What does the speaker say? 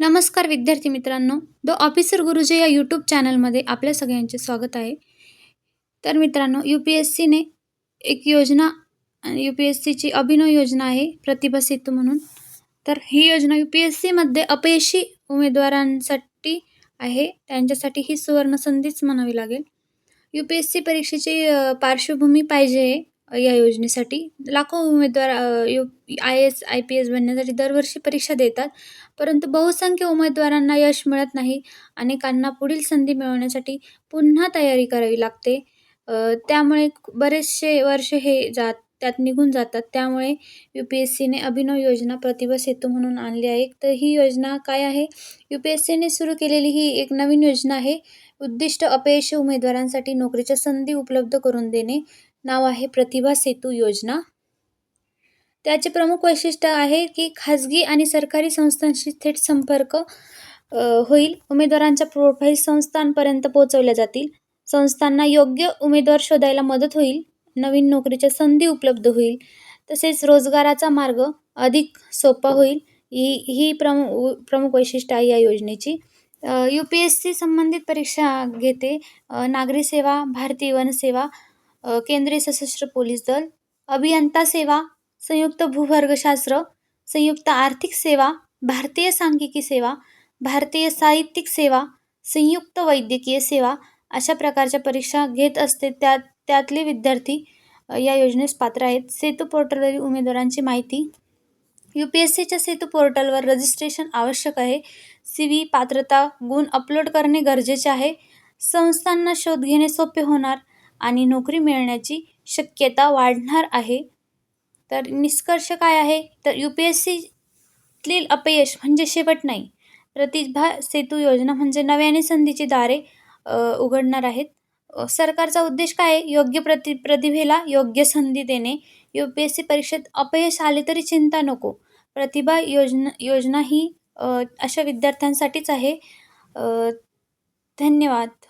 नमस्कार विद्यार्थी मित्रांनो द ऑफिसर गुरुजी या यूट्यूब चॅनलमध्ये आपल्या सगळ्यांचे स्वागत आहे. तर मित्रांनो यू पी एस सीने एक योजना यू पी एस सीची अभिनव योजना आहे प्रतिभा सेतू म्हणून. तर ही योजना यू पी एस सीमध्ये अपयशी उमेदवारांसाठी आहे त्यांच्यासाठी ही सुवर्णसंधीच म्हणावी लागेल. यू पी एस सी परीक्षेची पार्श्वभूमी पाहिजे आहे. या योजनेसाठी लाखो उमेदवार U I S I P S बनण्यासाठी दरवर्षी परीक्षा देतात. परंतु बहुसंख्य उमेदवारांना यश मिळत नाही. अनेकांना पुढील संधी मिळवण्यासाठी पुन्हा तयारी करावी लागते. त्यामुळे बरेचसे वर्ष हे जात त्यात निघून जातात. त्यामुळे यू पी एस सीने अभिनव योजना प्रतिभा सेतू म्हणून आणली आहे. तर ही योजना काय आहे? यू पी एस सीने सुरू केलेली ही एक नवीन योजना आहे. उद्दिष्ट अपयशी उमेदवारांसाठी नोकरीच्या संधी उपलब्ध करून देणे. नाव आहे प्रतिभा सेतू योजना. त्याचे प्रमुख वैशिष्ट्य आहे की खाजगी आणि सरकारी संस्थांशी थेट संपर्क होईल. उमेदवारांच्या प्रोफाईल संस्थांपर्यंत पोहोचवल्या जातील. संस्थांना योग्य उमेदवार शोधायला मदत होईल. नवीन नोकरीच्या संधी उपलब्ध होईल. तसेच रोजगाराचा मार्ग अधिक सोपा होईल. ही ही प्रमु प्रमुख वैशिष्ट्य आहे या योजनेची. यू पी एस सी संबंधित परीक्षा घेते. नागरी सेवा भारतीय वनसेवा केंद्रीय सशस्त्र पोलीस दल अभियंता सेवा संयुक्त भूवर्गशास्त्र संयुक्त आर्थिक सेवा भारतीय सांख्यिकी सेवा भारतीय साहित्यिक सेवा संयुक्त वैद्यकीय सेवा अशा प्रकारच्या परीक्षा घेत असते. त्यात त्यातले विद्यार्थी या योजनेस पात्र आहेत. सेतू पोर्टलवरील उमेदवारांची माहिती यू पी एस सीच्या सेतू पोर्टलवर रजिस्ट्रेशन आवश्यक आहे. सी व्ही पात्रता गुण अपलोड करणे गरजेचे आहे. संस्थांना शोध घेणे सोपे होणार आणि नोकरी मिळण्याची शक्यता वाढणार आहे. तर निष्कर्ष काय आहे? तर यू पी एस सीतील अपयश म्हणजे शेवट नाही. प्रतिभा सेतू योजना म्हणजे नव्याने संधीची दारे उघडणार आहेत. सरकारचा उद्देश काय आहे? योग्य प्रति प्रतिभेला योग्य संधी देणे. यू पी एस सी परीक्षेत अपयश आले तरी चिंता नको. प्रतिभा योजना योजना ही अशा विद्यार्थ्यांसाठीच आहे. धन्यवाद.